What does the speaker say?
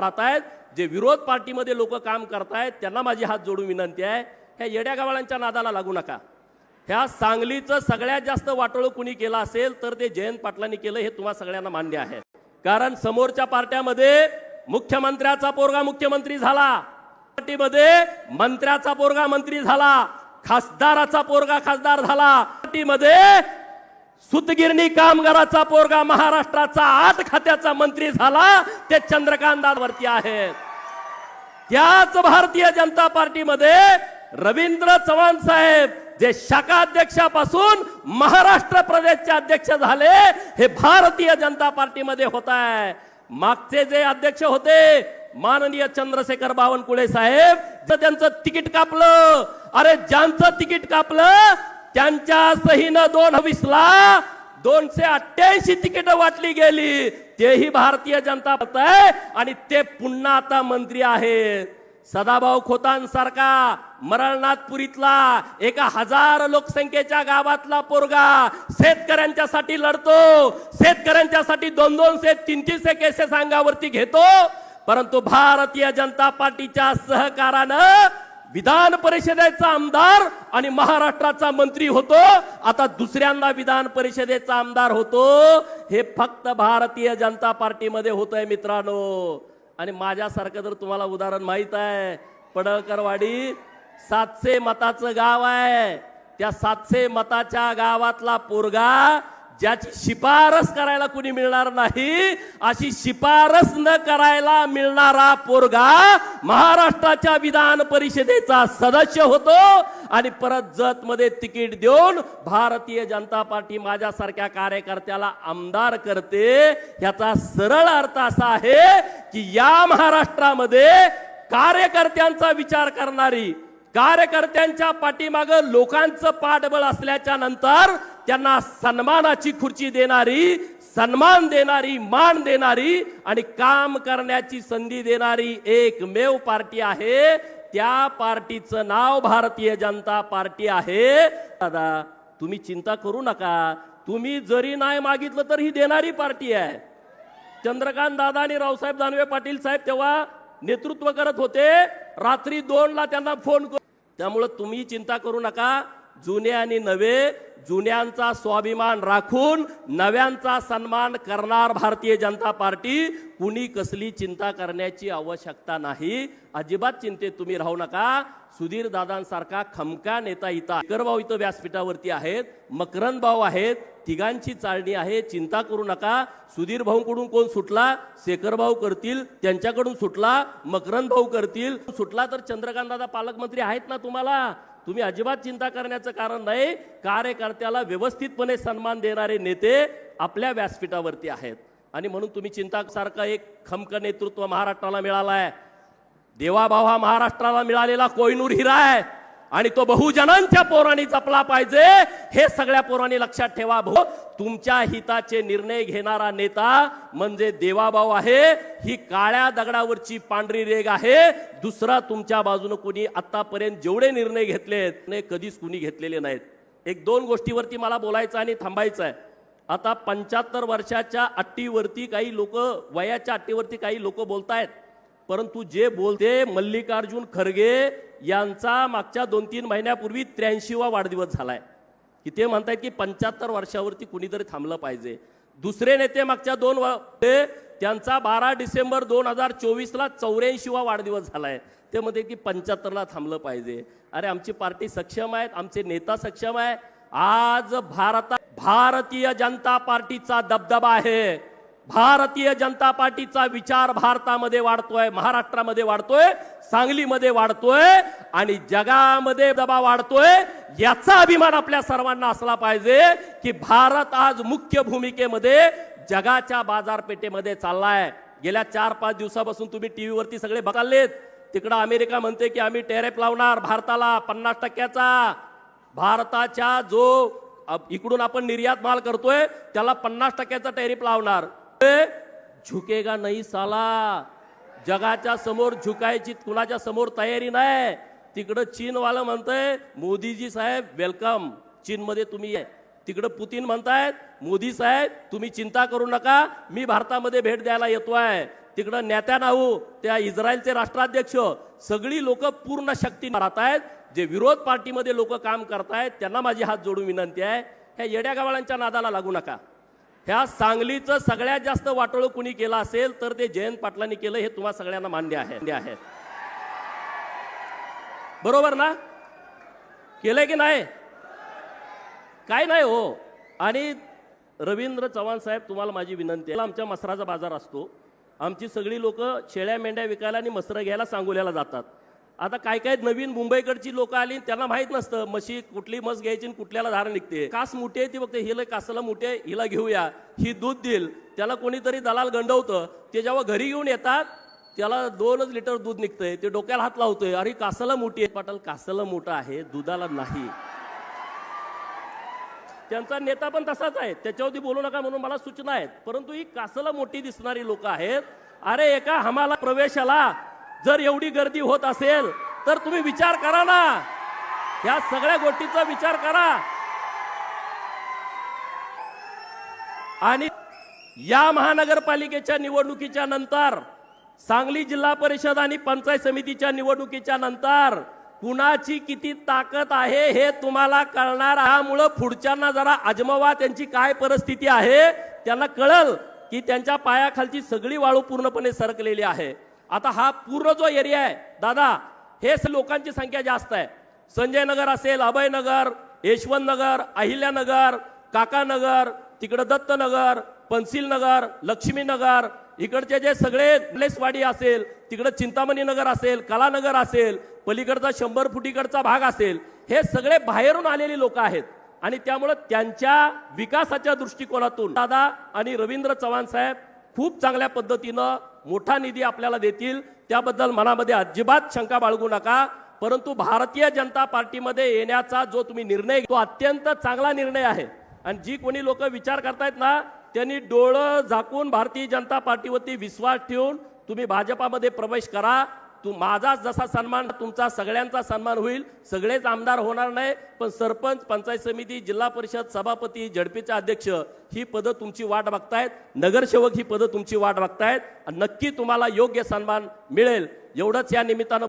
राहत आहेत जे विरोध पार्टीमध्ये लोक काम करतायत त्यांना माझी हात जोडून विनंती आहे ह्या येड्या गावाळांच्या नादाला लागू नका. ह्या सांगलीचं सगळ्यात जास्त वाटोळं कुणी केलं असेल तर ते जयंत पाटलांनी केलं हे तुम्हा सगळ्यांना मान्य आहे. कारण समोरच्या पार्ट्यामध्ये मुख्यमंत्र्याचा पोरगा मुख्यमंत्री झाला. पार्टीमध्ये मंत्र्याचा पोरगा मंत्री झाला. खासदाराचा पोरगा खासदार झाला. पार्टीमध्ये सुतगिरणी कामगाराचा पोरगा महाराष्ट्राचा आठ खात्याचा मंत्री झाला ते चंद्रकांतावरती आहेत. त्याच भारतीय जनता पार्टीमध्ये रवींद्र चव्हाण साहेब जे शाखाध्यक्षापासून महाराष्ट्र प्रदेशचे अध्यक्ष झाले हे भारतीय जनता पार्टीमध्ये होत आहे मागचे जे अध्यक्ष होते माननीय चंद्रशेखर बावनकुळे साहेब तर त्यांचं तिकीट कापलं अरे ज्यांचं तिकीट कापलं त्यांच्या सहीनं दोन वीसला दोनशे अठ्ठ्याऐंशी तिकीट वाटली गेली. तेही भारतीय जनता पक्ष आहे आणि ते पुन्हा आता मंत्री आहेत. सदाभाऊ खोतांसारखा मरळनाथपुरीतला एका हजार लोकसंख्येच्या गावातला पोरगा शेतकऱ्यांच्यासाठी लढतो. शेतकऱ्यांच्यासाठी दोन दोनशे तीन तीनशे केसेस अंगावरती घेतो. परंतु भारतीय जनता पार्टीच्या सहकारानं विधान परिषदेचा आमदार आणि महाराष्ट्राचा मंत्री होतो. आता दुसऱ्यांदा विधान परिषदेचा आमदार होतो. हे फक्त भारतीय जनता पार्टीमध्ये होत आहे मित्रांनो. आणि माझ्यासारखं जर तुम्हाला उदाहरण माहीत आहे पडळकरवाडी सातशे मताचं गाव आहे. त्या सातशे मताच्या गावातला पोरगा ज्याची शिफारस करायला कुणी मिळणार नाही अशी शिफारस न करायला मिळणारा पोरगा महाराष्ट्राच्या विधान परिषदेचा सदस्य होतो आणि परत जत मध्ये तिकीट देऊन भारतीय जनता पार्टी माझ्यासारख्या कार्यकर्त्याला आमदार करते. ह्याचा सरळ अर्थ असा आहे की या महाराष्ट्रामध्ये कार्यकर्त्यांचा विचार करणारी कार्यकर्त्यांच्या पाठीमाग लोकांचं पाठबळ असल्याच्या नंतर त्यांना सन्मानाची खुर्ची देणारी सन्मान देणारी मान देणारी आणि काम करण्याची संधी देणारी एकमेव पार्टी आहे. त्या पार्टीचं नाव भारतीय जनता पार्टी आहे. दादा तुम्ही चिंता करू नका. तुम्ही जरी नाही मागितलं तर ही देणारी पार्टी आहे. चंद्रकांत दादा आणि रावसाहेब दानवे पाटील साहेब तेव्हा नेतृत्व करत होते. रात्री दोनला त्यांना फोन करू. त्यामुळं तुम्ही चिंता करू नका. जुने आणि नवे जुन्यांचा स्वाभिमान राखून नव्यांचा सन्मान करणार भारतीय जनता पार्टी. कुणी कसली चिंता करण्याची आवश्यकता नाही. अजिबात चिंतेत तुम्ही राहू नका. सुधीर दादांसारखा खमका नेता इथं अकरभाऊ इथं व्यासपीठावरती आहेत. मकरंद भाऊ आहेत. तिघांची चालणी आहे. चिंता करू नका. सुधीर भाऊंकडून कोण सुटला? शेखर भाऊ करतील. त्यांच्याकडून सुटला. मकरंद भाऊ करतील. सुटला तर चंद्रकांत दादा पालकमंत्री आहेत ना तुम्हाला? तुम्ही अजिबात चिंता करण्याचं कारण नाही. कार्यकर्त्याला व्यवस्थितपणे सन्मान देणारे नेते आपल्या व्यासपीठावरती आहेत. आणि म्हणून तुम्ही चिंतासारखं एक खमक नेतृत्व महाराष्ट्राला मिळालं आहे देवाभाव हा महाराष्ट्राला मिळालेला कोयनूर हिरा आहे. आणि तो बहुजनांच्या पोरांनी जपला पाहिजे. हे सगळ्या पोरांनी लक्षात ठेवा भाऊ. तुमच्या हिताचे निर्णय घेणारा नेता म्हणजे देवाभाऊ आहे. ही काळ्या दगडावरची पांढरी रेग आहे. दुसरा तुमच्या बाजूने कोणी आतापर्यंत जेवढे निर्णय घेतलेत ते कधीच कुणी घेतलेले नाहीत. एक दोन गोष्टीवरती मला बोलायचं आणि थांबायचं आहे आता पंच्याहत्तर वर्षाच्या अट्टीवरती काही लोक वयाच्या अट्टीवरती काही लोक बोलतायत. परंतु जे बोलते मल्लिकार्जुन खरगे यांचा मागच्या दोन तीन महिन्यापूर्वी त्र्याऐंशीवा वाढदिवस झालाय. की ते म्हणतायत की पंच्याहत्तर वर्षावरती कुणीतरी थांबलं पाहिजे. दुसरे नेते मागच्या दोन त्यांचा बारा डिसेंबर दोन हजार चोवीसला चौऱ्याऐंशीवा वाढदिवस झालाय. ते म्हणते की पंच्याहत्तरला थांबलं पाहिजे. अरे आमची पार्टी सक्षम आहेत आमचे नेता सक्षम आहे. आज भारता भारतीय जनता पार्टीचा दबदबा आहे. भारतीय जनता पार्टीचा विचार भारतामध्ये वाढतोय महाराष्ट्रामध्ये वाढतोय सांगलीमध्ये वाढतोय आणि जगामध्ये दबा वाढतोय याचा अभिमान आपल्या सर्वांना असला पाहिजे की भारत आज मुख्य भूमिकेमध्ये जगाच्या बाजारपेठेमध्ये चाललाय. गेल्या चार पाच दिवसापासून तुम्ही टीव्हीवरती सगळे बघालेत. तिकडं अमेरिका म्हणते की आम्ही टेरेप लावणार भारताला पन्नास टक्क्याचा. भारताच्या जो इकडून आपण निर्यात माल करतोय त्याला पन्नास टक्क्याचा टॅरिफ लावणार. झुकेगा नाही साला. जगाच्या समोर झुकायची कुणाच्या समोर तयारी नाही. तिकडं चीनवालं म्हणतंय मोदीजी साहेब वेलकम चीनमध्ये तुम्ही आहे तिकडं पुतीन म्हणतायत मोदी साहेब तुम्ही चिंता करू नका. मी भारतामध्ये भेट द्यायला येतोय. तिकडं नेत्यानाहू त्या इस्रायलचे राष्ट्राध्यक्ष. सगळी लोक पूर्ण शक्ती राहत आहेत जे विरोध पार्टीमध्ये लोक काम करतायत त्यांना माझी हात जोडून विनंती आहे. ह्या येड्या गावाळांच्या नादाला लागू नका. ह्या सांगलीचं सगळ्यात जास्त वाटोळं कुणी केलं असेल तर ते जयंत पाटलांनी केलं हे तुम्हा सगळ्यांना मान्य आहे. मान्य आहे. बरोबर ना? केलंय की नाही? काय नाही हो. आणि रवींद्र चव्हाण साहेब तुम्हाला माझी विनंती आहे. आमच्या मसराचा बाजार असतो. आमची सगळी लोक शेळ्या मेंढ्या विकायला आणि मसरं घ्यायला सांगोल्याला जातात. आता काय काय नवीन मुंबईकडची लोक आली त्यांना माहीत नसतं. म्हशी कुठली मस घ्यायची आणि कुठल्याला धार निघते. कास मोठी आहे ती बघते हिला कासाला मोठी आहे हिला घेऊया. ही दूध देईल. त्याला कोणीतरी दलाल गंडवतं. ते जेव्हा घरी घेऊन येतात त्याला दोनच लिटर दूध निघतंय. ते डोक्याला हात लावतोय. अरे कासाला मोठी आहे. पाटल कासाला मोठं आहे दुधाला नाही. त्यांचा नेता पण तसाच आहे. त्याच्यावरती बोलू नका म्हणून मला सूचना आहेत. परंतु ही कासाला मोठी दिसणारी लोक आहेत. अरे एका हमाला प्रवेशाला जर एवढी गर्दी होत असेल तर तुम्ही विचार करा ना. या सगळ्या गोष्टीचा विचार करा. आणि या महानगरपालिकेच्या निवडणुकीच्या नंतर सांगली जिल्हा परिषद आणि पंचायत समितीच्या निवडणुकीच्या नंतर कुणाची किती ताकद आहे हे तुम्हाला कळणार. त्यामुळं पुढच्यांना जरा अजमवा त्यांची काय परिस्थिती आहे त्यांना कळल की त्यांच्या पायाखालची सगळी वाळू पूर्णपणे सरकलेली आहे. आता हा पूर्ण जो एरिया आहे दादा हेच लोकांची संख्या जास्त आहे. संजय नगर असेल अभयनगर यशवंत नगर अहिल्यानगर काकानगर तिकडं दत्तनगर पंसिल नगर इकडचे जे सगळे प्लेसवाडी असेल तिकडं चिंतामणी नगर असेल कलानगर असेल पलीकडचा शंभर फुटीकडचा भाग असेल हे सगळे बाहेरून आलेली लोक आहेत. आणि त्यामुळं त्यांच्या विकासाच्या दृष्टिकोनातून दादा आणि रवींद्र चव्हाण साहेब खूप चांगल्या पद्धतीनं मोठा निधी आपल्याला देतील. त्याबद्दल मनामध्ये अजिबात शंका बाळगू नका. परंतु भारतीय जनता पार्टीमध्ये येण्याचा जो तुम्ही निर्णय तो अत्यंत चांगला निर्णय आहे. आणि जी कोणी लोक विचार करतायत ना त्यांनी डोळं झाकून भारतीय जनता पार्टीवरती विश्वास ठेवून तुम्ही भाजपामध्ये प्रवेश करा. तू माझा जसा सन्मान तुमचा सगळ्यांचा सन्मान होईल. सगळेच आमदार होणार नाही पण सरपंच पंचायत समिती जिल्हा परिषद सभापती झडपीचे अध्यक्ष ही पदं तुमची वाट बघतायत. नगरसेवक ही पदं तुमची वाट बघतायत. नक्की तुम्हाला योग्य सन्मान मिळेल. एवढंच या निमित्तानं